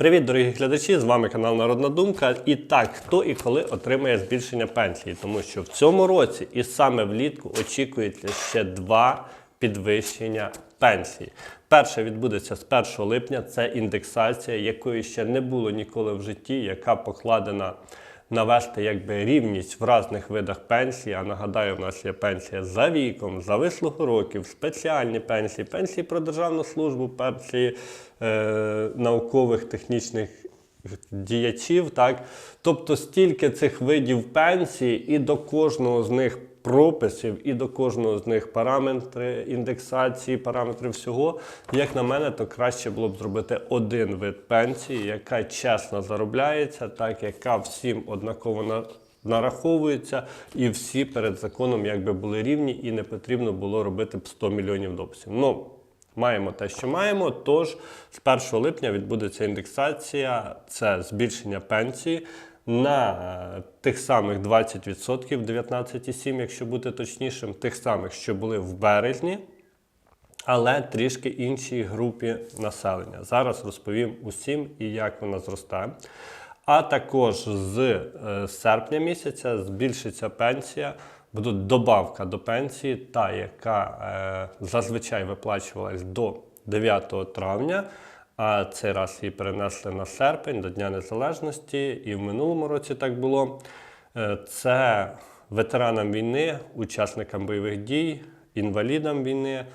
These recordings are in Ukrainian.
Привіт, дорогі глядачі! З вами канал Народна Думка. І так, хто і коли отримає збільшення пенсії, тому що в цьому році і саме влітку очікується ще два підвищення пенсії. Перше відбудеться з 1 липня. Це індексація, якої ще не було ніколи в житті, яка покладена навести якби рівність в різних видах пенсії. А нагадаю, в нас є пенсія за віком, за вислугу років, спеціальні пенсії, пенсії про державну службу, пенсії е, наукових технічних діячів. Так? Тобто стільки цих видів пенсії, і до кожного з них прописів, і до кожного з них параметри індексації, параметри всього. Як на мене, то краще було б зробити один вид пенсії, яка чесно заробляється, так, яка всім однаково на. Нараховується, і всі перед законом якби були рівні, і не потрібно було робити б 100 мільйонів дописів. Ну, маємо те, що маємо. Тож з 1 липня відбудеться індексація, це збільшення пенсії на е, тих самих 20%, 19,7%, якщо бути точнішим, тих самих, що були в березні, але трішки іншій групі населення. Зараз розповім усім і як вона зростає. А також з е, серпня місяця збільшиться пенсія, буде добавка до пенсії, та яка е, зазвичай виплачувалась до 9 травня. А цей раз її перенесли на серпень до Дня Незалежності, і в минулому році так було. Е, Це ветеранам війни, учасникам бойових дій, інвалідам війни.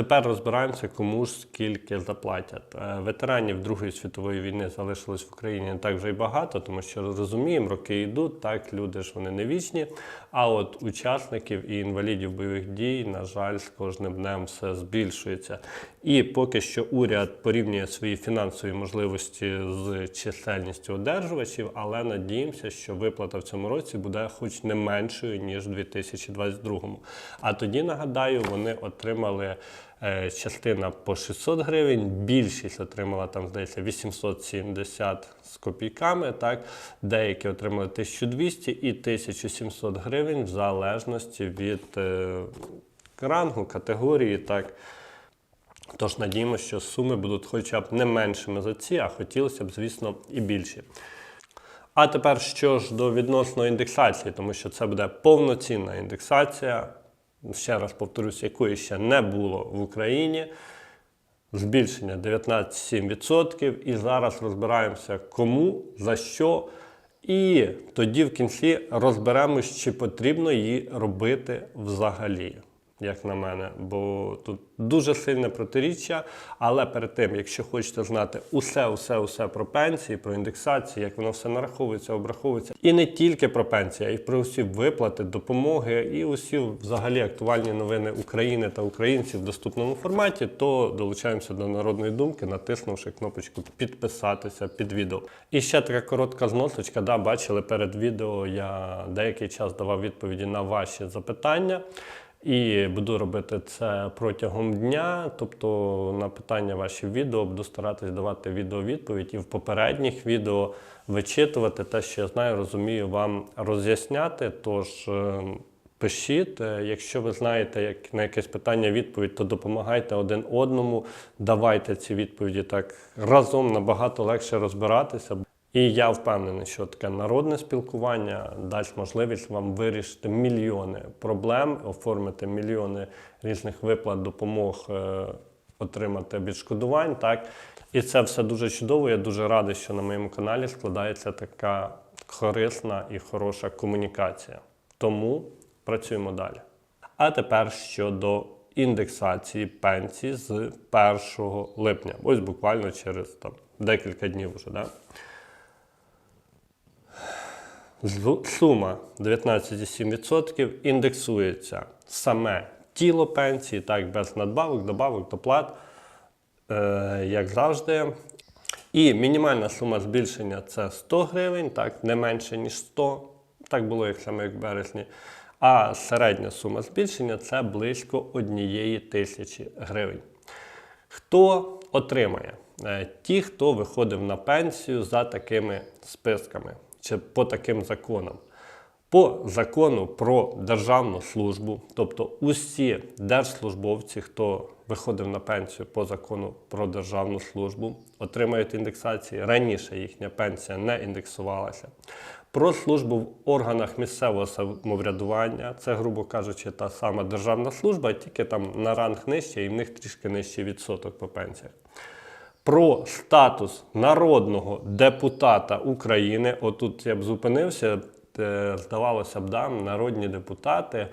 Тепер розбираємося, кому ж скільки заплатять. Е, Ветеранів Другої світової війни залишилось в Україні не так вже й багато, тому що розуміємо, роки йдуть, так люди ж вони не вічні. А от учасників і інвалідів бойових дій, на жаль, з кожним днем все збільшується. І поки що уряд порівнює свої фінансові можливості з чисельністю одержувачів, але надіємося, що виплата в цьому році буде хоч не меншою ніж у 2022. А тоді нагадаю, вони отримали. Е, Частина по 600 гривень, більшість отримала там, здається, 870 з копійками. Так? Деякі отримали 1200 і 1700 гривень в залежності від е, рангу, категорії. Так? Тож надіємося, що суми будуть хоча б не меншими за ці, а хотілося б, звісно, і більші. А тепер що ж до відносно індексації, тому що це буде повноцінна індексація ще раз повторюсь, якої ще не було в Україні. Збільшення 19,7%. І зараз розбираємося, кому, за що. І тоді в кінці розберемось, чи потрібно її робити взагалі, як на мене. Бо тут дуже сильне протиріччя. Але перед тим, якщо хочете знати усе, усе, усе про пенсії, про індексації, як воно все нараховується, обраховується, і не тільки про пенсії, а й про усі виплати, допомоги і усі взагалі актуальні новини України та українців в доступному форматі, то долучаємося до народної думки, натиснувши кнопочку підписатися під відео. І ще така коротка зносочка. Да, бачили перед відео, я деякий час давав відповіді на ваші запитання. І буду робити це протягом дня, тобто на питання ваші відео буду старатись давати відеовідповідь і в попередніх відео вичитувати те, що я знаю, розумію, вам роз'ясняти. Тож е, пишіть, Е, якщо ви знаєте як на якесь питання відповідь, то допомагайте один одному, давайте ці відповіді так разом набагато легше розбиратися. І я впевнений, що таке народне спілкування дасть можливість вам вирішити мільйони проблем, оформити мільйони різних виплат, допомог, е, отримати відшкодувань. Так? І це все дуже чудово. Я дуже радий, що на моєму каналі складається така корисна і хороша комунікація. Тому працюємо далі. А тепер щодо індексації пенсій з 1 липня. Ось буквально через там, декілька днів вже. Да? Сума 19,7% індексується саме тіло пенсії, так, без надбавок, добавок, доплат, е, як завжди. І мінімальна сума збільшення це 100 гривень, так, не менше, ніж 100. Так було як саме як в березні. А середня сума збільшення це близько однієї тисячі гривень. Хто отримає? Е, Ті, хто виходив на пенсію за такими списками чи по таким законам. По закону про державну службу, тобто усі держслужбовці, хто виходив на пенсію по закону про державну службу, отримають індексації. Раніше їхня пенсія не індексувалася. Про службу в органах місцевого самоврядування, це, грубо кажучи, та сама державна служба, тільки там на ранг нижче і в них трішки нижчий відсоток по пенсіях про статус народного депутата України. Отут я б зупинився, е, здавалося б, да, народні депутати.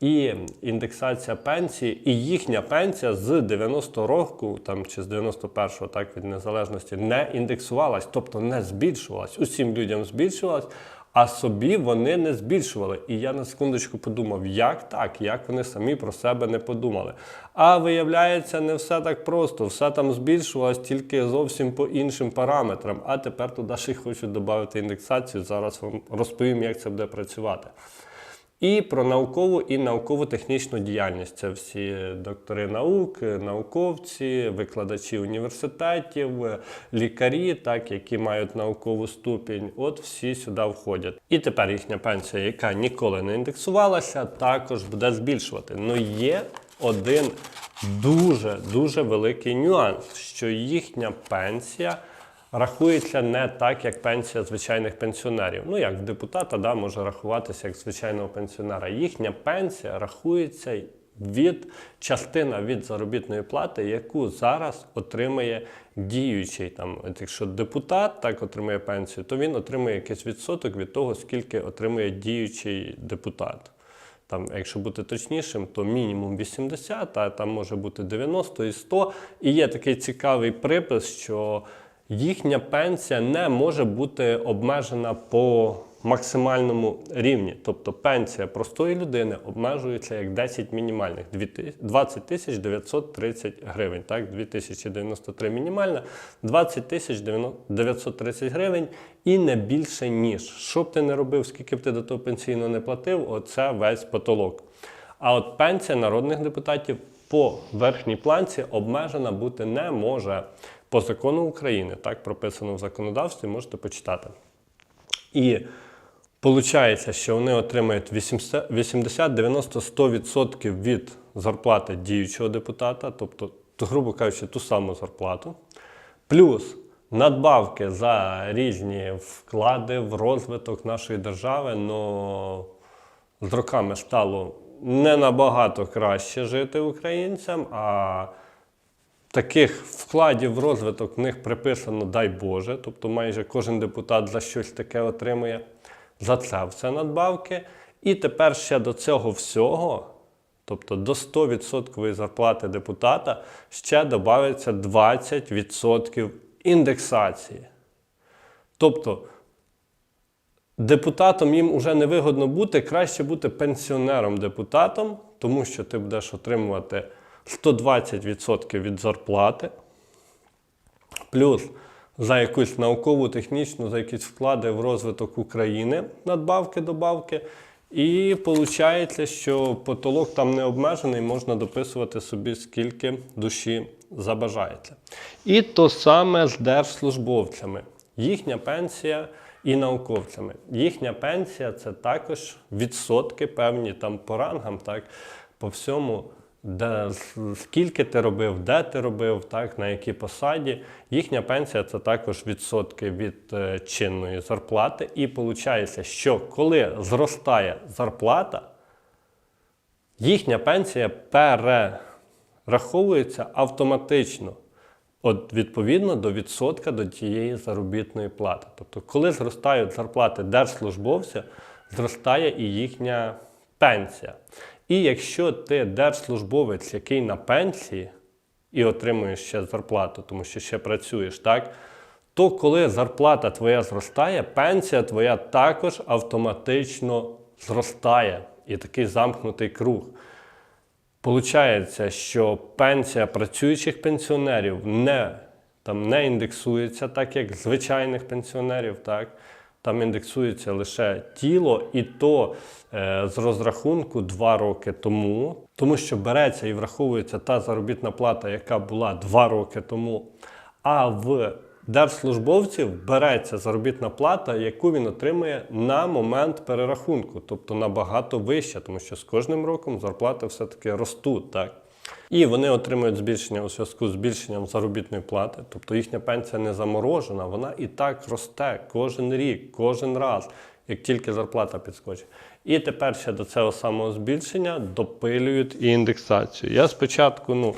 І індексація пенсії, і їхня пенсія з 90 року, там чи з 91-го, так від незалежності, не індексувалась, тобто не збільшувалась. Усім людям збільшувалась, а собі вони не збільшували. І я на секундочку подумав, як так, як вони самі про себе не подумали. А виявляється, не все так просто. Все там збільшувалось тільки зовсім по іншим параметрам. А тепер туди ще й хочуть додати індексацію. Зараз вам розповім, як це буде працювати. І про наукову і науково-технічну діяльність. Це всі доктори наук, науковці, викладачі університетів, лікарі, так, які мають наукову ступінь. От всі сюди входять. І тепер їхня пенсія, яка ніколи не індексувалася, також буде збільшувати. Ну є один дуже дуже великий нюанс, що їхня пенсія рахується не так, як пенсія звичайних пенсіонерів. Ну, як в депутата, да, може рахуватися як звичайного пенсіонера. Їхня пенсія рахується від частина від заробітної плати, яку зараз отримує діючий. Там, якщо депутат так отримує пенсію, то він отримує якийсь відсоток від того, скільки отримує діючий депутат. Там, якщо бути точнішим, то мінімум 80, а там може бути 90 і 100. І є такий цікавий припис, що їхня пенсія не може бути обмежена по максимальному рівні. Тобто пенсія простої людини обмежується як 10 мінімальних 20 тисяч 930 гривень. Так, 2093 мінімальна, 20 тисяч 930 гривень і не більше ніж. Що б ти не робив, скільки б ти до того пенсійного не платив, оце весь потолок. А от пенсія народних депутатів по верхній планці обмежена бути не може по закону України. Так прописано в законодавстві, можете почитати. І виходить, що вони отримають 80, 90, 100% від зарплати діючого депутата, тобто, то, грубо кажучи, ту саму зарплату. Плюс надбавки за різні вклади в розвиток нашої держави, но з роками стало не набагато краще жити українцям. а Таких вкладів в розвиток в них приписано, дай Боже, тобто майже кожен депутат за щось таке отримує. За це все надбавки. І тепер ще до цього всього, тобто до 100% зарплати депутата, ще додається 20% індексації. Тобто депутатом їм вже не вигодно бути, краще бути пенсіонером-депутатом, тому що ти будеш отримувати. 120% від зарплати, плюс за якусь наукову, технічну, за якісь вклади в розвиток України, надбавки, добавки. І виходить, що потолок там не обмежений, можна дописувати собі, скільки душі забажається. І то саме з держслужбовцями. Їхня пенсія і науковцями. Їхня пенсія це також відсотки певні там по рангам, так, по всьому де, скільки ти робив, де ти робив, так, на якій посаді. Їхня пенсія це також відсотки від е, чинної зарплати. І виходить, що коли зростає зарплата, їхня пенсія перераховується автоматично. От відповідно до відсотка до тієї заробітної плати. Тобто, коли зростають зарплати держслужбовця, зростає і їхня пенсія. І якщо ти держслужбовець, який на пенсії і отримуєш ще зарплату, тому що ще працюєш, так? То коли зарплата твоя зростає, пенсія твоя також автоматично зростає. І такий замкнутий круг. Получається, що пенсія працюючих пенсіонерів не там не індексується, так як звичайних пенсіонерів. так? Там індексується лише тіло, і то е, з розрахунку 2 роки тому, тому що береться і враховується та заробітна плата, яка була 2 роки тому. А в держслужбовців береться заробітна плата, яку він отримує на момент перерахунку, тобто набагато вища, тому що з кожним роком зарплати все-таки ростуть. Так? І вони отримують збільшення у зв'язку з збільшенням заробітної плати, тобто їхня пенсія не заморожена, вона і так росте кожен рік, кожен раз, як тільки зарплата підскочить. І тепер ще до цього самого збільшення допилюють і індексацію. Я спочатку, ну.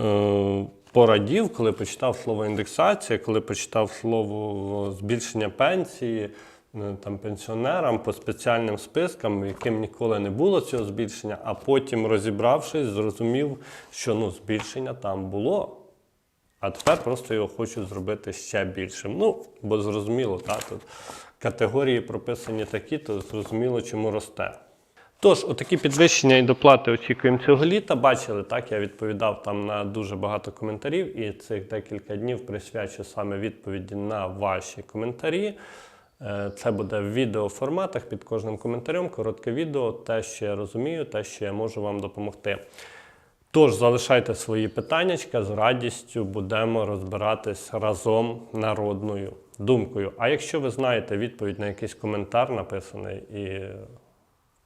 Е, порадів, коли почитав слово індексація, коли почитав слово збільшення пенсії е, там, пенсіонерам по спеціальним спискам, яким ніколи не було цього збільшення, а потім, розібравшись, зрозумів, що ну, збільшення там було. А тепер просто його хочуть зробити ще більшим. Ну, бо зрозуміло, так, тут категорії прописані такі, то зрозуміло, чому росте. Тож, отакі підвищення і доплати очікуємо цього літа. Бачили, так, я відповідав там на дуже багато коментарів, і цих декілька днів присвячу саме відповіді на ваші коментарі. Е, Це буде в відеоформатах під кожним коментарем, коротке відео, те, що я розумію, те, що я можу вам допомогти. Тож залишайте свої питання, з радістю будемо розбиратись разом народною думкою. А якщо ви знаєте відповідь на якийсь коментар написаний і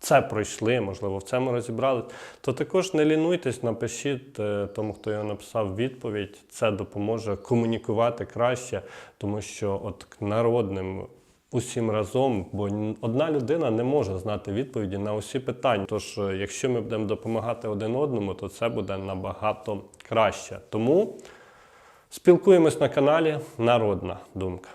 це пройшли, можливо, в цьому розібрались, то також не лінуйтесь, напишіть е, тому, хто його написав відповідь. Це допоможе комунікувати краще, тому що от народним усім разом, бо одна людина не може знати відповіді на усі питання. Тож, е, якщо ми будемо допомагати один одному, то це буде набагато краще. Тому спілкуємось на каналі Народна Думка.